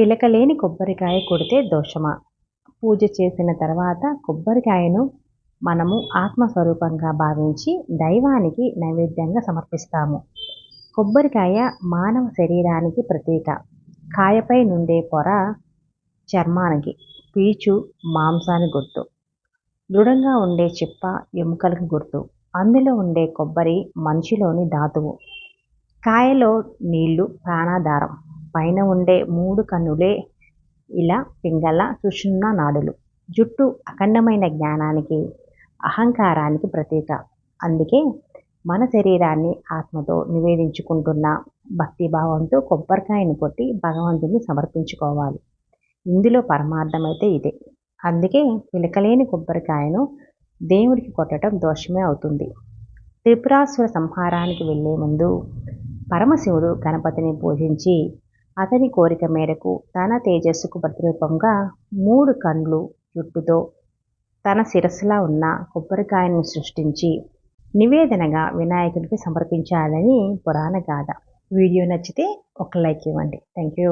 పిలకలేని కొబ్బరికాయ కొడితే దోషమా? పూజ చేసిన తర్వాత కొబ్బరికాయను మనము ఆత్మస్వరూపంగా భావించి దైవానికి నైవేద్యంగా సమర్పిస్తాము. కొబ్బరికాయ మానవ శరీరానికి ప్రతీక. కాయపై నుండే పొర చర్మానికి పీచు మాంసాన్ని గుర్తు. దృఢంగా ఉండే చిప్ప ఎముకలకు గుర్తు. అందులో ఉండే కొబ్బరి మనిషిలోని ధాతువు. కాయలో నీళ్ళు ప్రాణాధారం. పైన ఉండే మూడు కన్నులే ఇలా పింగళ సుషుమ్న నాడులు. జుట్టు అఖండమైన జ్ఞానానికి అహంకారానికి ప్రతీక. అందుకే మన శరీరాన్ని ఆత్మతో నివేదించుకుంటున్న భక్తిభావంతో కొబ్బరికాయను కొట్టి భగవంతుని సమర్పించుకోవాలి. ఇందులో పరమార్థమైతే ఇదే. అందుకే పిలకలేని కొబ్బరికాయను దేవుడికి కొట్టడం దోషమే అవుతుంది. త్రిపురాసుర సంహారానికి వెళ్ళే ముందు పరమశివుడు గణపతిని పూజించి అతని కోరిక మేరకు తన తేజస్సుకు ప్రతిరూపంగా మూడు కండ్లు జుట్టుతో తన శిరస్సులా ఉన్న కొబ్బరికాయను సృష్టించి నివేదనగా వినాయకుడికి సమర్పించాలని పురాణ గాథ. వీడియో నచ్చితే ఒక లైక్ ఇవ్వండి. Thank you